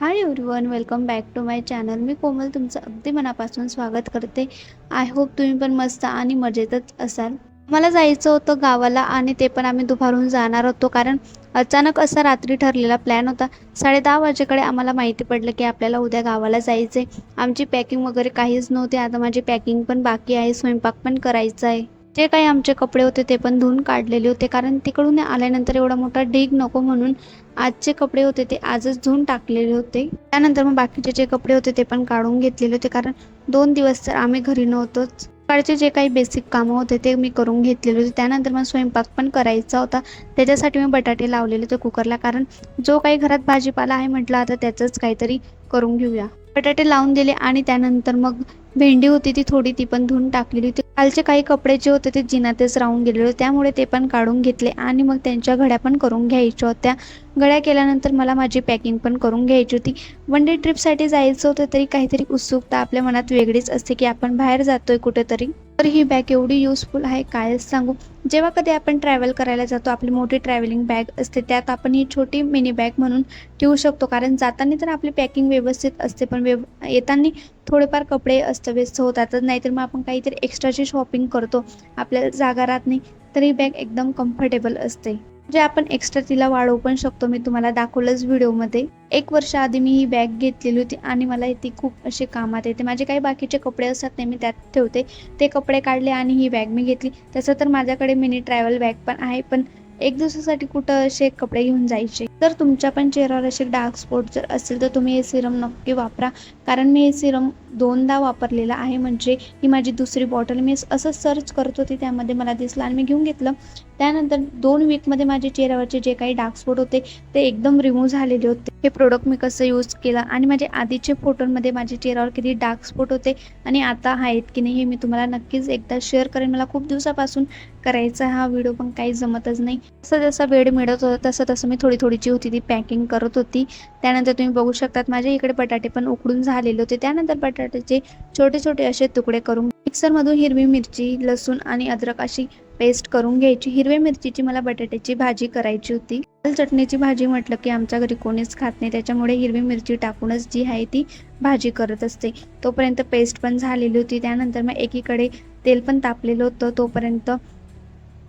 Hi everyone welcome back to my channel मी कोमल तुमचं अगदी मनापासून स्वागत करते. आय होप तुम्ही पण मस्त आणि मजेतच असाल. मला जायचं होतं गावाला आणि ते पण आम्ही दुपारून जाणार होतो कारण अचानक असा रात्री ठरलेला प्लॅन होता. साडे दहा वाजेकडे आम्हाला माहिती पडलं की आपल्याला उद्या गावाला जायचं आहे आमची पॅकिंग वगैरे काहीच नव्हती. आता माझी पॅकिंग पण बाकी आहे. स्वयंपाक पण करायचा आहे. जे काही आमचे कपडे होते ते पण धुवून काढलेले होते. कारण तिकडून आल्यानंतर एवढा मोठा ढीग नको म्हणून आजचे कपडे होते ते आजच धुवून टाकलेले होते. त्यानंतर मग बाकीचे जे कपडे होते ते पण काढून घेतलेले होते. कारण दोन दिवस तर आम्ही घरी नव्हतोच. सकाळचे जे काही बेसिक कामं होते ते मी करून घेतलेले होते. त्यानंतर मग स्वयंपाक पण करायचा होता. त्याच्यासाठी मी बटाटे लावलेले होते कुकरला. कारण जो काही घरात भाजीपाला आहे म्हटलं आता त्याचंच काहीतरी करून घेऊया. बटाटे लावून दिले आणि त्यानंतर मग भेंडी होती ती थोडी ती पण धुवून टाकलेली होती. कालचे काही कपडे जे होते ते जिनातच राहून गेलेले होते. त्यामुळे ते पण काढून घेतले आणि मग त्यांच्या घड्या पण करून घ्यायच्या होत्या. गळ्या केल्यानंतर मला माझी पॅकिंग पण करून घ्यायची होती. वन डे ट्रिपसाठी जायचं होतं तरी काहीतरी उत्सुकता आपल्या मनात वेगळीच असते की आपण बाहेर जातोय कुठेतरी. तर ही बॅग एवढी युजफुल आहे कायच सांगू. जेव्हा कधी आपण ट्रॅव्हल करायला जातो आपली मोठी ट्रॅव्हलिंग बॅग असते त्यात आपण ही छोटी मिनी बॅग म्हणून ठेवू शकतो. कारण जाताना तर आपली पॅकिंग व्यवस्थित असते पण व्यव येताना थोडेफार कपडे अस्तव्यस्त होतातच नाहीतर मग आपण काहीतरी एक्स्ट्राची शॉपिंग करतो. आपल्याला जागा राहत नाही तर ही बॅग एकदम कम्फर्टेबल असते. जे आपण एक्स्ट्रा तिला वाढवू पण शकतो मी तुम्हाला दाखवलंच व्हिडिओमध्ये. एक वर्ष आधी मी ही बॅग घेतलेली होती आणि मला ती खूप असे कामात येते. माझे काही बाकीचे कपडे असतात ते मी त्यात ठेवते. ते कपडे काढले आणि ही बॅग मी घेतली. तसं तर माझ्याकडे मिनी ट्रॅव्हल बॅग पण आहे पण एक दिवसासाठी कुठं असे कपडे घेऊन जायचे? तर तुमच्या पण चेहऱ्यावर असे डार्क स्पॉट जर असेल तर तुम्ही हे सिरम नक्की वापरा. कारण मी हे सिरम दोनदा वापरलेलं आहे. म्हणजे ही माझी दुसरी बॉटल मी असं सर्च करत होती त्यामध्ये मला दिसलं आणि मी घेऊन घेतलं. त्यानंतर दोन वीकमध्ये माझ्या चेहऱ्यावरचे जे काही डार्क स्पॉट होते ते एकदम रिमूव्ह झालेले होते. हे प्रोडक्ट मी कसं यूज केलं आणि माझे आधीचे फोटोंमध्ये माझ्या चेहऱ्यावर किती डार्क स्पॉट होते आणि आता आहेत की नाही हे मी तुम्हाला नक्कीच एकदा शेअर करेन. मला खूप दिवसापासून करायचा हा व्हिडिओ पण काही जमतच नाही. जसं जसा वेळ मिळत होता तसं तसं मी थोडी थोडीची होती ती पॅकिंग करत होती. त्यानंतर तुम्ही बघू शकतात माझ्या इकडे बटाटे पण उकडून झालेले होते. त्यानंतर बटाट्याचे छोटे छोटे असे तुकडे करून मिक्सरमधून हिरवी मिरची लसूण आणि अद्रक अशी पेस्ट करून घ्यायची. हिरव्या मिरचीची मला बटाट्याची भाजी करायची होती. लाल चटणीची भाजी म्हटलं की आमच्या घरी कोणीच खात नाही त्याच्यामुळे हिरवी मिरची टाकूनच जी आहे ती भाजी करत असते. तोपर्यंत पेस्ट पण झालेली होती. त्यानंतर मग एकीकडे तेल पण तापलेलं होतं. तोपर्यंत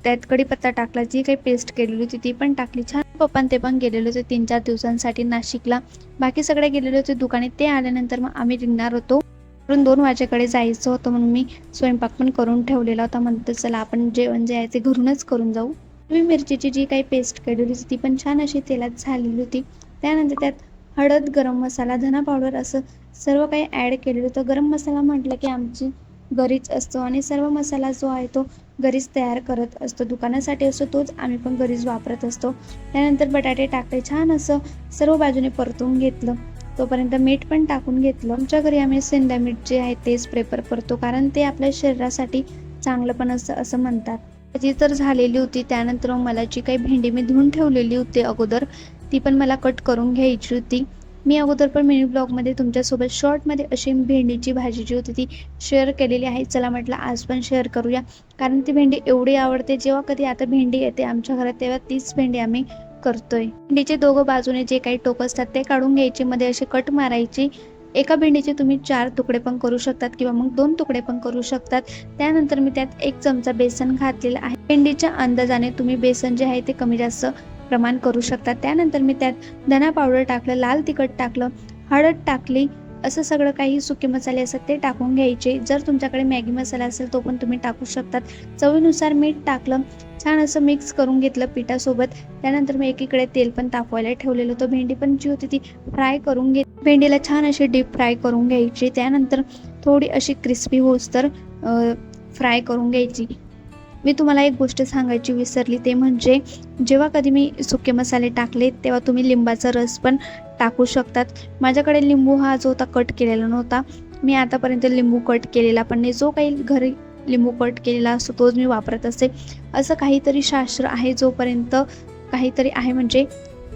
त्यात कढीपत्ता टाकला. जी काही पेस्ट केलेली होती ती पण टाकली. छान पप्पा ते पण गेलेले होते. तीन चार दिवसांसाठी नाशिकला. बाकी सगळे गेलेले होते दुकाने. ते आल्यानंतर मग आम्ही निघणार होतो. करून दोन वाजेकडे जायचं होतं म्हणून मी स्वयंपाक पण करून ठेवलेला होता. म्हणतो चला आपण जेवण जे आहे ते घरूनच करून जाऊ. हिरवी मिरचीची जी काही पेस्ट केलेली होती ती पण छान अशी तेलात झालेली होती. त्यानंतर त्यात हळद गरम मसाला धना पावडर असं सर्व काही ॲड केलेलं होतं. गरम मसाला म्हटलं की आमची घरीच असतो आणि सर्व मसाला जो आहे तो घरीच तयार करत असतो. दुकानासाठी असतो तोच आम्ही पण घरीच वापरत असतो. त्यानंतर बटाटे टाकले छान असं सर्व बाजूने परतून घेतलं. तोपर्यंत मीठ पण टाकून घेतलं. आमच्या घरी आम्ही सेंदा मीठ जे आहे तेच प्रेफर करतो कारण ते आपल्या शरीरासाठी चांगलं पण असतं असं म्हणतात. भाजी तर झालेली होती त्यानंतर मला जी काही भेंडी मी धुवून ठेवलेली होती अगोदर ती पण मला कट करून घ्यायची होती. मी अगोदर पण मिनी ब्लॉगमध्ये तुमच्यासोबत शॉर्टमध्ये अशी भेंडीची भाजी जी होती ती शेअर केलेली आहे. चला म्हटलं आज पण शेअर करूया. कारण ती भेंडी एवढी आवडते जेव्हा कधी आता भेंडी येते आमच्या घरात तेव्हा तीच भेंडी आम्ही करतोय. भेंडीचे दोघं बाजूने जे काही टोक असतात ते काढून घ्यायचे. मध्ये असे कट मारायचे. एका भेंडीचे तुम्ही चार तुकडे पण करू शकतात किंवा मग दोन तुकडे पण करू शकतात. त्यानंतर मी त्यात एक चमचा बेसन घातलेला आहे. भेंडीच्या अंदाजाने तुम्ही बेसन जे आहे ते कमी जास्त प्रमाण करू शकता. त्यानंतर मी त्यात धना पावडर टाकलं लाल तिखट टाकलं हळद टाकली असं सगळं काही सुके मसाले असतात ते टाकून घ्यायचे. जर तुमच्याकडे मॅगी मसाला असेल तो पण तुम्ही टाकू शकतात. चवीनुसार मीठ टाकलं छान असं मिक्स करून घेतलं पिठासोबत. त्यानंतर मी एकीकडे तेल पण तापवायला ठेवलेलं. होतं भेंडी पण जी होती ती फ्राय करून घेत भेंडीला छान अशी डीप फ्राय करून घ्यायची. त्यानंतर थोडी अशी क्रिस्पी होस तर फ्राय करून घ्यायची. मी तुम्हाला एक गोष्ट सांगायची विसरली ते म्हणजे जेव्हा कधी मी सुके मसाले टाकले तेव्हा तुम्ही लिंबाचा रस पण टाकू शकतात. माझ्याकडे लिंबू हा जो होता कट केलेला नव्हता मी आतापर्यंत लिंबू कट केलेला पण नाही जो काही घरी लिंबू कट केलेला असतो तोच मी वापरत असते असं काहीतरी शास्त्र आहे जोपर्यंत काहीतरी आहे म्हणजे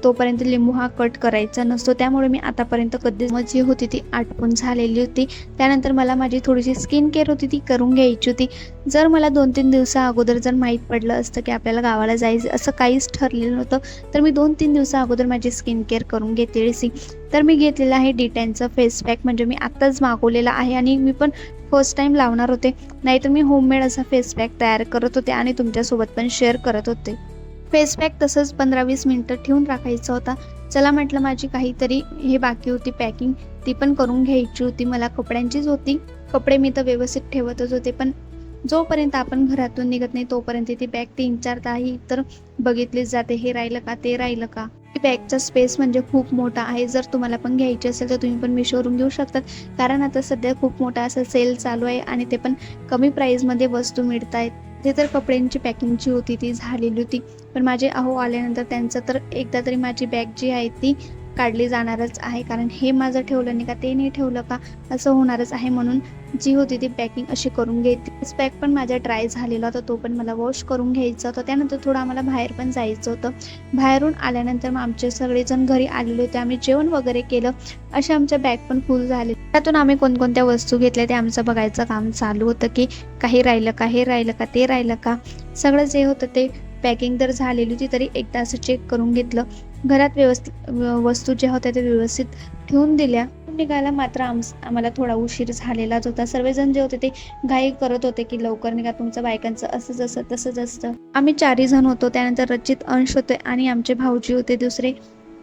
तोपर्यंत लिंबू हा कट करायचा नसतो. त्यामुळे मी आतापर्यंत कधी जी होती ती आटपून झालेली होती. त्यानंतर मला माझी थोडीशी स्किन केअर होती ती करून घ्यायची होती. जर मला दोन तीन दिवसा अगोदर जर माहीत पडलं असतं की आपल्याला गावाला जायचं असं काहीच ठरलेलं नव्हतं. तर मी दोन तीन दिवसा अगोदर माझी स्किन केअर करून घेतलेली सी. तर मी घेतलेला आहे डिटॅनचं फेस पॅक म्हणजे मी आत्ताच मागवलेला आहे आणि मी पण फर्स्ट टाईम लावणार होते. नाहीतर मी होममेड असा फेस पॅक तयार करत होते आणि तुमच्यासोबत पण शेअर करत होते. फेस पॅक तसंच पंधरा वीस मिनटं ठेवून राखायचा होता. चला म्हटलं माझी काहीतरी हे बाकी होती पॅकिंग ती पण करून घ्यायची होती. मला कपड्यांचीच होती. कपडे मी तर व्यवस्थित ठेवतच होते पण जोपर्यंत आपण घरातून निघत नाही तोपर्यंत ती बॅग तीन चार ताही तर बघितलीच जाते. हे राहिलं का ते राहिलं का? ती बॅगचा स्पेस म्हणजे खूप मोठा आहे. जर तुम्हाला पण घ्यायची असेल तर तुम्ही पण मिशोवरून घेऊ शकतात कारण आता सध्या खूप मोठा असं सेल चालू आहे आणि ते पण कमी प्राईजमध्ये वस्तू मिळत आहेत ते तर कपड्यांची पॅकिंगची होती ती झालेली होती. पण माझे अहो आल्यानंतर त्यांचं तर एकदा तरी माझी बॅग जी आहे ती काढली जाणारच आहे. कारण हे माझं ठेवलं नाही का ते नाही ठेवलं का असं होणारच आहे म्हणून जी होती ती पॅकिंग अशी करून घेतली. बॅग पण माझा ड्राय झालेला होता तो पण मला वॉश करून घ्यायचा होता. त्यानंतर थोडं आम्हाला बाहेर पण जायचं होतं. बाहेरून आल्यानंतर मग आमचे सगळेजण घरी आलेले होते. आम्ही जेवण वगैरे केलं. असे आमच्या बॅग पण फुल झाले त्यातून आम्ही कोणकोणत्या वस्तू घेतल्या ते आमचं बघायचं काम चालू होतं की काही राहिलं का हे राहिलं का ते राहिलं का? सगळं जे होतं ते पॅकिंग तर झालेली होती तरी एकदा असं चेक करून घेतलं. घरात व्यवस्थित वस्तू ज्या होत्या त्या व्यवस्थित ठेवून दिल्या. निघायला मात्र आम आम्हाला थोडा उशीर झालेलाच होता. सर्वजण जे होते ते घाई करत होते की लवकर निघा तुमचं बायकांचं असंच असं तसंच असतं. आम्ही चारही जण होतो त्यानंतर रचित अंश होते आणि आमचे भाऊजी होते दुसरे.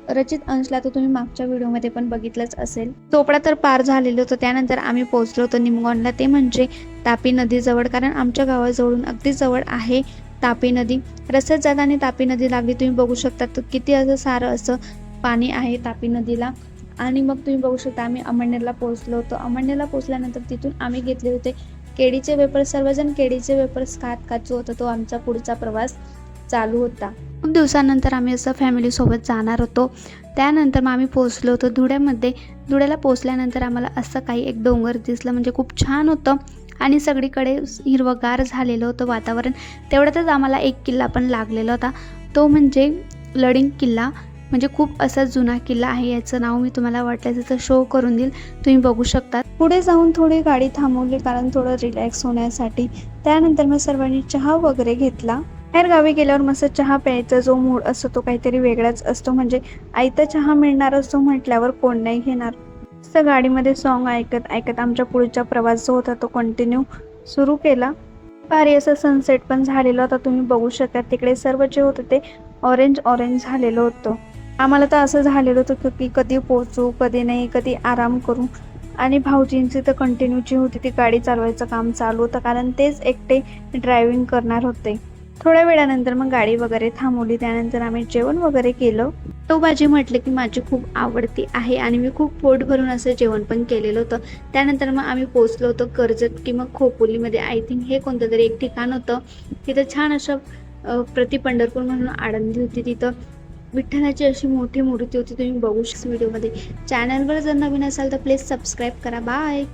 रचित अंशला तर तुम्ही मागच्या व्हिडिओमध्ये पण बघितलंच असेल. चोपडा तर पार झालेलं होतं त्यानंतर आम्ही पोहोचलो होतो निमगॉनला ते म्हणजे तापी नदीजवळ कारण आमच्या गावाजवळून अगदी जवळ आहे तापी नदी. रस्त्यात जाताना तापी नदी लागली तुम्ही बघू शकता तर किती असं सारं असं पाणी आहे तापी नदीला. आणि मग तुम्ही बघू शकता आम्ही अमळनेरला पोहोचलो होतो. अमळनेरला पोहोचल्यानंतर तिथून आम्ही घेतले होते केळीचे वेपर्स सर्वजण केळीचे वेपर्स खात खात जो होता तो आमचा पुढचा प्रवास. चालू होता. खूप दिवसानंतर आम्ही असं फॅमिलीसोबत जाणार होतो. त्यानंतर मग आम्ही पोहोचलो होतो धुळ्यामध्ये. धुळ्याला पोहोचल्यानंतर आम्हाला असं काही एक डोंगर दिसलं म्हणजे खूप छान होतं. आणि सगळीकडे हिरवंगार झालेलं होतं वातावरण. तेवढ्यातच आम्हाला एक किल्ला पण लागलेला होता. तो म्हणजे लडिंग किल्ला. म्हणजे खूप असा जुना किल्ला आहे याचं नाव मी तुम्हाला वाटलं तर शो करून देईल. तुम्ही बघू शकता पुढे जाऊन थोडी गाडी थांबवली कारण थोडं रिलॅक्स होण्यासाठी. त्यानंतर मग सर्वांनी चहा वगैरे घेतला. बाहेर गावी गेल्यावर मस्त चहा प्यायचा जो मूड असतो तो काहीतरी वेगळाच असतो. म्हणजे आयता चहा मिळणार असतो म्हटल्यावर कोण नाही घेणार. मस्त गाडीमध्ये सॉन्ग ऐकत ऐकत आमच्या पुढचा प्रवास जो होता तो कंटिन्यू सुरू केला. भारी असं सनसेट पण झालेलं होता. तुम्ही बघू शकता तिकडे सर्व जे होतं ते ऑरेंज ऑरेंज झालेलं होतं. आम्हाला तर असं झालेलं होतं की कधी पोहोचू कधी नाही कधी आराम करू. आणि भाऊजींची तर कंटिन्यू जी होती ती गाडी चालवायचं काम चालू होतं. कारण तेच एकटे ड्रायव्हिंग करणार होते. थोड्या वेळानंतर मग गाडी वगैरे थांबवली. त्यानंतर आम्ही जेवण वगैरे केलं. तो भाजी म्हटलं की माझी खूप आवडती आहे आणि मी खूप पोट भरून असं जेवण पण केलेलं होतं. त्यानंतर मग आम्ही पोचलो होतो कर्जत किंवा खोपोलीमध्ये. आय थिंक हे कोणतं तरी एक ठिकाण होतं. तिथं छान असं प्रति पंढरपूर म्हणून आळंदी होती. तिथं विठ्ठलाची अशी मोठी मूर्ती होती. तुम्ही बघू शकता व्हिडिओमध्ये. चॅनलवर जर नवीन असाल तर प्लीज सबस्क्राईब करा. बाय